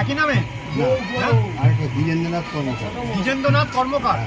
একই নামে? আরেকটা দ্বিজেন্দ্রনাথ কর্মকার। দ্বিজেন্দ্রনাথ কর্মকার?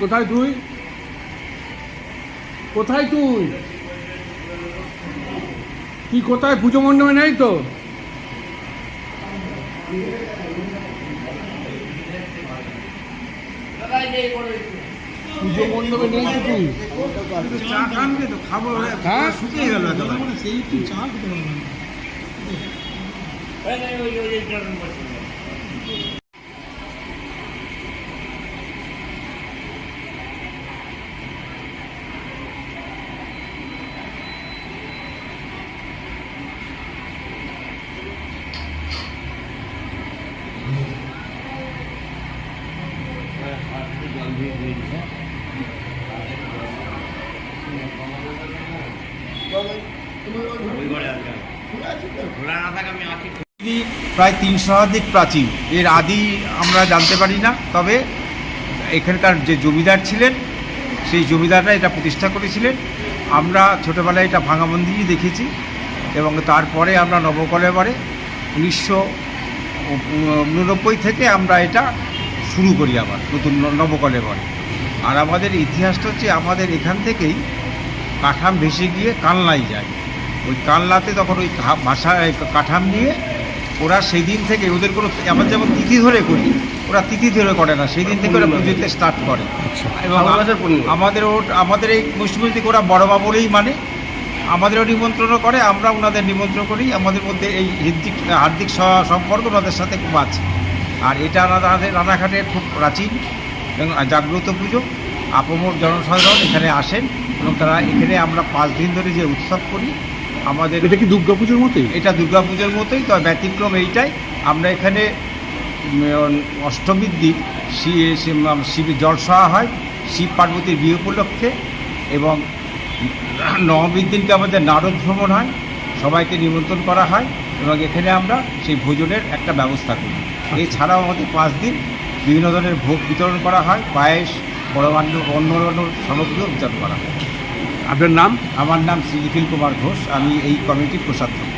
কোথায় তুই কোথায় তুই কি কোথায় পুজো মণ্ডপে নেই তো পুজো মণ্ডপে নেই তো তুই চা খানকে তো খাব হ্যাঁ? শুকিয়ে গেল সেই একটু চা খেতে পারলাম প্রায় তিন শতাধিক প্রাচীন। এর আদি আমরা জানতে পারি না, তবে এখানকার যে জমিদার ছিলেন, সেই জমিদাররা এটা প্রতিষ্ঠা করেছিলেন। আমরা ছোটোবেলায় এটা ভাঙা মন্দিরই দেখেছি এবং তারপরে আমরা নবকলেবারে উনিশশো উননব্বই থেকে আমরা এটা শুরু করি আবার নতুন নবকলে নবকলেবারে আর আমাদের ইতিহাসটা হচ্ছে আমাদের এখান থেকেই কাঠাম ভেসে গিয়ে কানলাই যায়। ওই কানলাতে তখন ওই ভাষা কাঠাম নিয়ে ওরা সেই দিন থেকে ওদের কোনো আমরা যেমন তিথি ধরে করি ওরা তিথি ধরে করে না সেই দিন থেকে ওরা পুজোতে স্টার্ট করে। এবং আমাদের ও- আমাদের এই মুসলিম থেকে ওরা বড় বাবুরেই মানে। আমাদেরও নিমন্ত্রণ করে আমরা ওনাদের নিমন্ত্রণ করি। আমাদের মধ্যে এই হার্দিক স- সম্পর্ক ওনাদের সাথে খুব আছে। আর এটা রানাঘাটে রানাঘাটের খুব প্রাচীন এবং জাগ্রত পুজো। আপমর জনসাধারণ এখানে আসেন এবং তারা এখানে আমরা পাঁচ দিন ধরে যে উৎসব করি আমাদের এটা কি দুর্গা পুজোর মতোই? এটা দুর্গাপুজোর মতোই তবে ব্যতিক্রম এইটাই। আমরা এখানে অষ্টমীর দিন শিব জলসহা হয় শিব পার্বতীর বিয়ে উপলক্ষে এবং নবমীর দিনকে আমাদের নারদ ভ্রমণ হয় সবাইকে নিমন্ত্রণ করা হয়। এবং এখানে আমরা সেই ভোজনের একটা ব্যবস্থা করি। এছাড়াও আমাদের পাঁচ দিন বিভিন্ন ধরনের ভোগ বিতরণ করা হয় পায়েস বড়মান্য অন্য অন্য সামগ্রীও বিতরণ করা হয়। আপনার নাম? আমার নাম শ্রী নিখিল কুমার ঘোষ আমি এই কমিটির কোষাধ্যক্ষ।